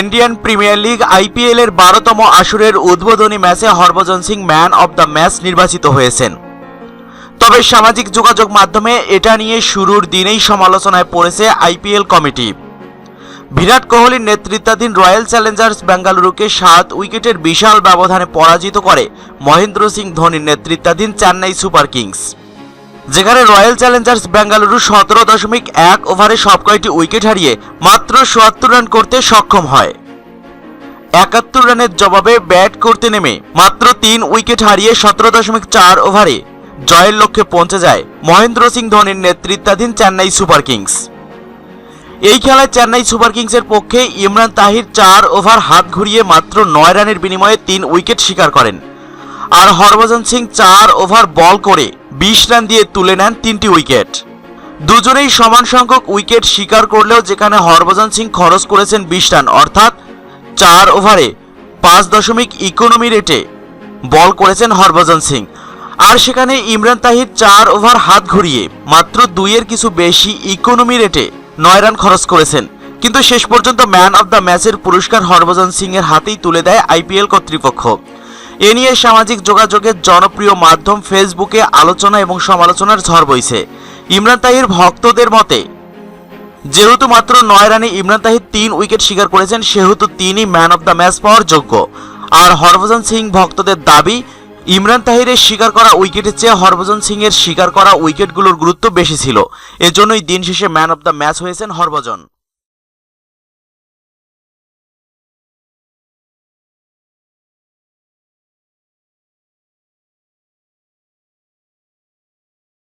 Indian premier league IPL এর বারোতম আসরের উদ্বোধনী ম্যাচে Harbhajan Singh man of the match নির্বাচিত হয়েছেন। তবে সামাজিক যোগাযোগ মাধ্যমে এটা নিয়ে শুরুর দিনেই সমালোচনায় পড়েছে আইপিএল কমিটি। বিরাট কোহলির নেতৃত্বাধীন রয়্যাল চ্যালেঞ্জার্স বেঙ্গালুরুকে সাত উইকেটের বিশাল ব্যবধানে পরাজিত করে মহেন্দ্র সিং ধোনির নেতৃত্বাধীন চেন্নাই সুপার কিংস। যেখানে রয়্যাল চ্যালেঞ্জার্স বেঙ্গালুরু সতেরো দশমিক এক ওভারে সব কয়টি উইকেট হারিয়ে মাত্র সোয়াত্তর রান করতে সক্ষম হয়। একাত্তর রানের জবাবে ব্যাট করতে নেমে মাত্র তিন উইকেট হারিয়ে সতেরো দশমিক চার ওভারে জয়ের লক্ষ্যে পৌঁছে যায় মহেন্দ্র সিং ধোনির নেতৃত্বাধীন চেন্নাই সুপার কিংস। এই খেলায় চেন্নাই সুপার কিংসের পক্ষে ইমরান তাহির চার ওভার হাত ঘুরিয়ে মাত্র নয় রানের বিনিময়ে তিন উইকেট শিকার করেন। আর হরভজন সিং চার ওভার বল করে বিশ রান দিয়ে তুলে নেন তিনটি উইকেট। দুজনেই সমান সংখ্যক উইকেট শিকার করলেও যেখানে হরভজন সিং খরচ করেছেন বিশ রান, অর্থাৎ চার ওভারে পাঁচ দশমিক ইকোনমি রেটে বল করেছেন হরভজন সিং। আর সেখানে ইমরান তাহির চার ওভার হাত ঘুরিয়ে মাত্র দুইয়ের কিছু বেশি ইকোনমি রেটে নয় রান খরচ করেছেন। কিন্তু শেষ পর্যন্ত ম্যান অব দ্য ম্যাচের পুরস্কার হরভজন সিং এর হাতেই তুলে দেয় আইপিএল কর্তৃপক্ষ। এ নিয়ে সামাজিক যোগাযোগের জনপ্রিয় মাধ্যম ফেসবুকে আলোচনা এবং সমালোচনার ঝড় বইছে। ইমরান তাহির ভক্তদের মতে, যেহেতু মাত্র নয় রানে ইমরান তাহির তিন উইকেট শিকার করেছেন, সেহেতু তিনি ম্যান অব দ্য ম্যাচ পাওয়ার যোগ্য। আর হরভজন সিং ভক্তদের দাবি, ইমরান তাহিরের শিকার করা উইকেটের চেয়ে হরভজন সিং এর শিকার করা উইকেটগুলোর গুরুত্ব বেশি ছিল। এজন্যই দিন শেষে ম্যান অব দ্য ম্যাচ হয়েছেন হরভজন।